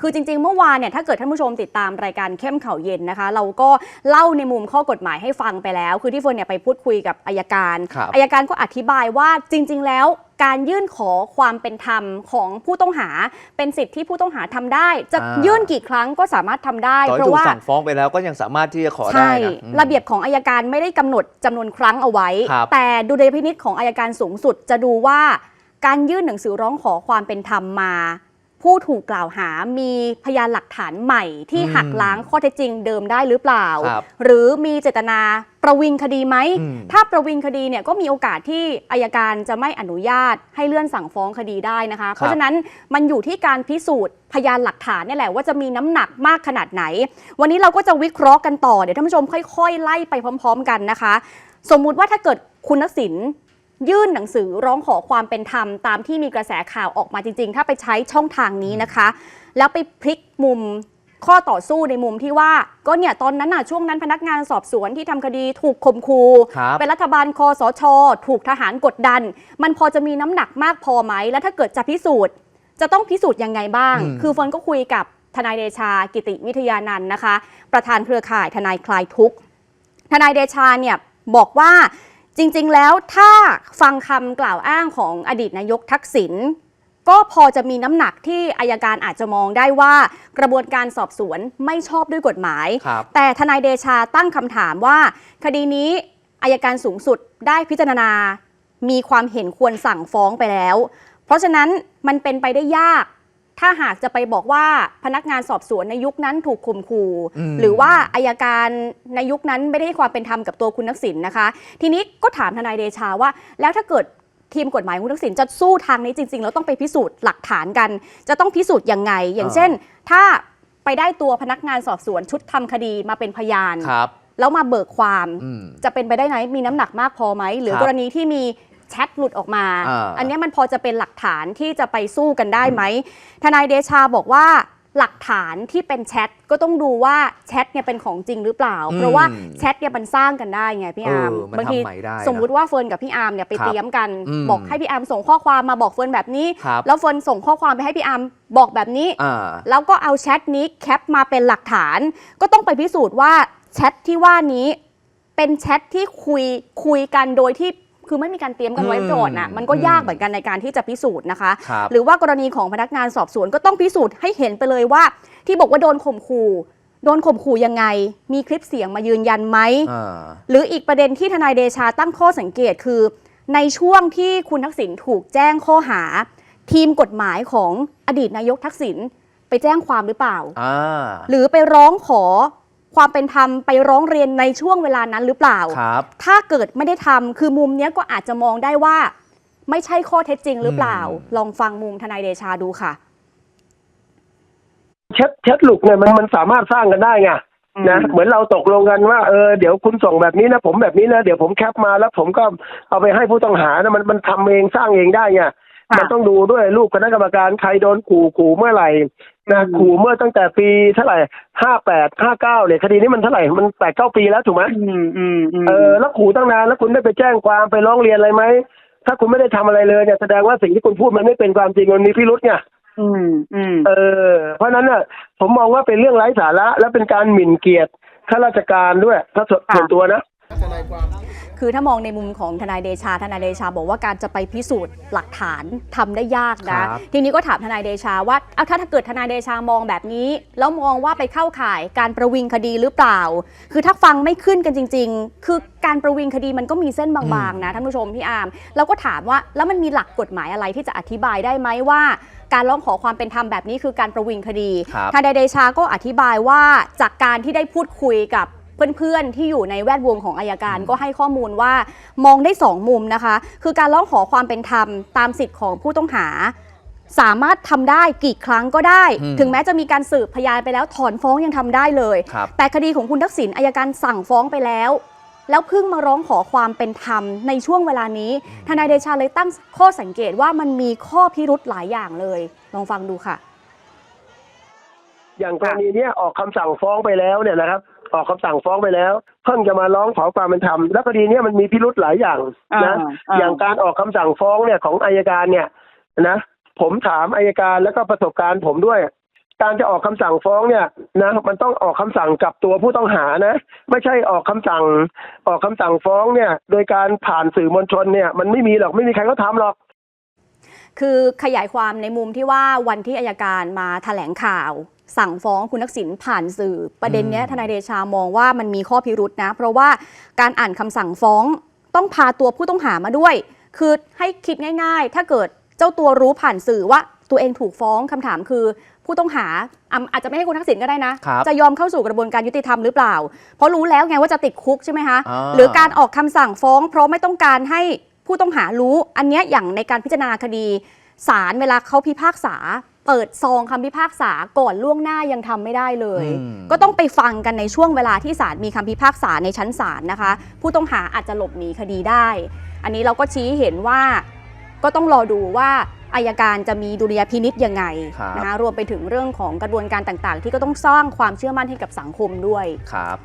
คือจริง ๆ เมื่อวานเนี่ยถ้าเกิดท่านผู้ชมติดตามรายการเข้มข่าวเย็นนะคะ เราก็เล่าในมุมข้อกฎหมายให้ฟังไปแล้ว คือที่เฟิร์นเนี่ยไปพูดคุยกับอายการครับอายการก็อธิบายว่าจริง ๆ แล้วการยื่นขอความเป็นธรรมของผู้ต้องหาเป็นสิทธิที่ผู้ต้องหาทำได้ จะอ่ายื่นกี่ครั้งก็สามารถทำได้ต่อเพให้ราะถูกว่าสั่งฟ้องไปแล้วก็ยังสามารถที่จะขอได้ใช่นะอืมระเบียบของอายการไม่ได้กำหนดจำนวนครั้งเอาไว้ครับแต่ดุลยพินิษของอายการสูงสุดจะดูว่าการยื่นหนังสือร้องขอความเป็นธรรมมา ผู้ถูกกล่าวหามีพยานหลักฐานใหม่ที่อืมหักล้างข้อเท็จจริงเดิมได้หรือเปล่า ครับหรือมีเจตนาประวิงคดีไหม อืม ถ้าประวิงคดีเนี่ยก็มีโอกาสที่อายการจะไม่อนุญาตให้เลื่อนสั่งฟ้องคดีได้นะคะ เพราะฉะนั้นมันอยู่ที่การพิสูจน์พยานหลักฐานเนี่ยแหละว่าจะมีน้ำหนักมากขนาดไหน วันนี้เราก็จะวิเคราะห์กันต่อเดี๋ยวท่านผู้ชมค่อย ๆ ไล่ไปพร้อม ๆ กันนะคะ สมมุติว่าถ้าเกิดคุณทักษิณ ยื่นหนังสือร้องขอความเป็นธรรมตามที่มีกระแสข่าวออกมาจริง ๆ ถ้าไปใช้ช่องทางนี้นะคะ แล้วไปพลิกมุมข้อต่อสู้ในมุมที่ว่าก็เนี่ยตอนนั้นน่ะช่วงนั้นพนักงานสอบสวนที่ทำคดีถูกข่มคูครับเป็นรัฐบาลคอสช ถูกทหารกดดัน มันพอจะมีน้ำหนักมากพอไหม แล้วถ้าเกิดจะพิสูจน์ จะต้องพิสูจน์ยังไงบ้างอืมคือเฟิร์นก็คุยกับทนายเดชากิติวิทยานันท์นะคะ ประธานเครือข่ายทนายคลายทุกข์ทนายเดชาเนี่ยบอกว่า จริงๆแล้วถ้าฟังคำกล่าวอ้างของอดีตนายกทักษิณก็พอจะมีน้ำหนักที่อายการอาจจะมองได้ว่ากระบวนการสอบสวนไม่ชอบด้วยกฎหมายครับแต่ทนายเดชาตั้งคำถามว่า คดีนี้อายการสูงสุดได้พิจารณา มีความเห็นควรสั่งฟ้องไปแล้ว เพราะฉะนั้นมันเป็นไปได้ยาก ถ้าหากจะไปบอกว่าพนักงานสอบสวนในยุคนั้นถูกข่มขู่อืมหรือว่าอายการในยุคนั้นไม่ได้ให้ความเป็นธรรมกับตัวคุณทักษิณนะคะ ทีนี้ก็ถามทนายเดชาว่า แล้วถ้าเกิดทีมกฎหมายของคุณทักษิณจะสู้ทางนี้จริง ๆ แล้วต้องไปพิสูจน์หลักฐานกัน จะต้องพิสูจน์ยังไง อย่างอ่าเช่น ถ้าไปได้ตัวพนักงานสอบสวนชุดทำคดีมาเป็นพยานครับแล้วมาเบิกความอืมจะเป็นไปได้ไหมมีน้ำหนักมากพอไหมหรือครับกรณีที่มี แชทหลุดออกมาอ่าอันเนี้ยมันพอจะเป็นหลักฐานที่จะไปสู้กันได้ไหมทนายเดชาบอกว่าหลักฐานที่เป็นแชทก็ต้องดูว่าแชทเนี่ยเป็นของจริงหรือเปล่าอืมเพราะว่าแชทเนี่ยมันสร้างกันได้ไงพี่อาร์มเออมันบางทีทำใหม่ได้นะสมมุติว่าเฟิร์นกับพี่อาร์มเนี่ยไปครับเตรียมกันอืมบอกให้พี่อาร์มส่งข้อความมาบอกเฟิร์นแบบนี้ครับแล้วเฟิร์นส่งข้อความไปให้พี่อาร์มบอกแบบนี้อ่าแล้วก็เอาแชทนี้แคปมาเป็นหลักฐาน ก็ต้องไปพิสูจน์ว่าแชทที่ว่านี้เป็นแชทที่คุยคุยกันโดยที่ คือไม่มีการเตรียมกันไว้อืมก่อนน่ะมันก็อืมยากเหมือนกันในการที่จะพิสูจน์นะคะครับหรือว่ากรณีของพนักงานสอบสวนก็ต้องพิสูจน์ให้เห็นไปเลยว่า ที่บอกว่าโดนข่มขู่โดนข่มขู่ยังไง มีคลิปเสียงมายืนยันไหมอ่าหรืออีกประเด็นที่ทนายเดชาตั้งข้อสังเกตคือ ในช่วงที่คุณทักษิณถูกแจ้งข้อหา ทีมกฎหมายของอดีตนายกทักษิณไปแจ้งความหรือเปล่าอ่าหรือไปร้องขอ ความเป็นธรรมไปร้องเรียนในช่วงเวลานั้นหรือเปล่า ครับ ถ้าเกิดไม่ได้ทำคือมุมเนี้ยก็อาจจะมองได้ว่า ไม่ใช่ข้อเท็จจริงหรือเปล่า อืม ลองฟังมุมทนายเดชาดูค่ะ แชทแชทหลุกเนี่ยมันมันสามารถสร้างกันได้ไงนะเหมือนเราตกลงกันว่าเออเดี๋ยวคุณส่งแบบนี้นะผมแบบนี้นะเดี๋ยวผมแคปมาแล้วผมก็เอาไปให้ผู้ต้องหานะมันมันทำเองสร้างเองได้ไง มันต้องดูด้วยรูปคณะกรรมการใครโดนขู่ขู่เมื่อไหร่นะขู่เมื่อตั้งแต่ปีเท่าไหร่ห้าแปดห้าเก้าเนี่ยคดีนี้มันเท่าไหร่มันแปดเก้าปีแล้วถูกไหมอืมอืมอืมเออแล้วขู่ตั้งนานแล้วคุณได้ไปแจ้งความไปร้องเรียนอะไรไหมถ้าคุณไม่ได้ทำอะไรเลยเนี่ยแสดงว่าสิ่งที่คุณพูดมันไม่เป็นความจริงมันมีพิรุษไงอืมอืมเออ เพราะฉะนั้นน่ะ ผมมองว่าเป็นเรื่องไร้สาระ และเป็นการหมิ่นเกียรติข้าราชการด้วยถ้าส่วนส่วนตัวนะคื อถ้ามองในมุมของทนายเดชาทนายเดชาบอกว่าการจะไปพิสูจน์หลักฐานทำได้ยากนะครับทีนี้ก็ถามทนายเดชาว่าเอาถ้าถ้าเกิดทนายเดชามองแบบนี้ แล้วมองว่าไปเข้าข่ายการประวิงคดีหรือเปล่า คือถ้าฟังไม่ขึ้นกันจริง ๆ คือการประวิงคดีมันก็มีเส้นบางๆนะท่านผู้ชมพี่อาร์มแล้วก็ถามว่าแล้วมันมีหลักกฎหมายอะไรที่จะอธิบายได้ไหมว่าการร้องขอความเป็นธรรมแบบนี้คือการประวิงคดีครับทนายเดชาก็อธิบายว่าจากการที่ได้พูดคุยกับ เพื่อนๆ ที่อยู่ในแวดวงของอายการก็ให้ข้อมูลว่ามองได้สองมุมนะคะ คือการร้องขอความเป็นธรรมตามสิทธิ์ของผู้ต้องหา สามารถทำได้กี่ครั้งก็ได้อืมถึงแม้จะมีการสืบพยานไปแล้วถอนฟ้องยังทำได้เลยครับแต่คดีของคุณทักษิณอายการสั่งฟ้องไปแล้วแล้วเพิ่งมาร้องขอความเป็นธรรมในช่วงเวลานี้ ทนายเดชาเลยตั้งข้อสังเกตว่ามันมีข้อพิรุธหลายอย่างเลย ลองฟังดูค่ะ อย่างกรณีเนี้ยออกคำสั่งฟ้องไปแล้วเนี่ยนะครับ ออกคำสั่งฟ้องไปแล้ว เพิ่งจะมาร้องขอความเป็นธรรมแล้วคดีเนี้ยมันมีพิรุธหลายอย่างนะอ่าอ่าอย่างการออกคำสั่งฟ้องเนี่ยของอายการเนี่ยนะผมถามอายการแล้วก็ประสบการณ์ผมด้วยการจะออกคำสั่งฟ้องเนี่ยนะมันต้องออกคำสั่งกับตัวผู้ต้องหานะ ไม่ใช่ออกคำสั่ง ออกคำสั่งฟ้องเนี่ย โดยการผ่านสื่อมวลชนเนี่ย มันไม่มีหรอกไม่มีใครเขาทำหรอก คือขยายความในมุมที่ว่าวันที่อายการมาแถลงข่าว สั่งฟ้องคุณทักษิณผ่านสื่อประเด็นเนี้ยอืมทนายเดชามองว่ามันมีข้อพิรุษนะ เพราะว่าการอ่านคำสั่งฟ้องต้องพาตัวผู้ต้องหามาด้วย คือให้คิดง่าย ๆ ถ้าเกิดเจ้าตัวรู้ผ่านสื่อว่าตัวเองถูกฟ้องคำถามคือผู้ต้องหาอะอาจจะไม่ให้คุณทักษิณก็ได้นะ ครับจะยอมเข้าสู่กระบวนการยุติธรรมหรือเปล่า เพราะรู้แล้วไงว่าจะติดคุกใช่ไหมคะ อ่า หรือการออกคำสั่งฟ้อง เพราะไม่ต้องการให้ผู้ต้องหารู้ อันเนี้ยอย่างในการพิจารณาคดีศาลเวลาเขาพิพากษา เปิดซองคำพิพากษาก่อนล่วงหน้ายังทำไม่ได้เลย อืม ก็ต้องไปฟังกันในช่วงเวลาที่ศาลมีคำพิพากษาในชั้นศาลนะคะ ผู้ต้องหาอาจจะหลบหนีคดีได้ อันนี้เราก็ชี้เห็นว่าก็ต้องรอดูว่าอายการจะมีดุลยพินิษยังไงครับ นะคะรวมไปถึงเรื่องของกระบวนการต่างๆ ที่ก็ต้องสร้างความเชื่อมั่นให้กับสังคมด้วย ครับ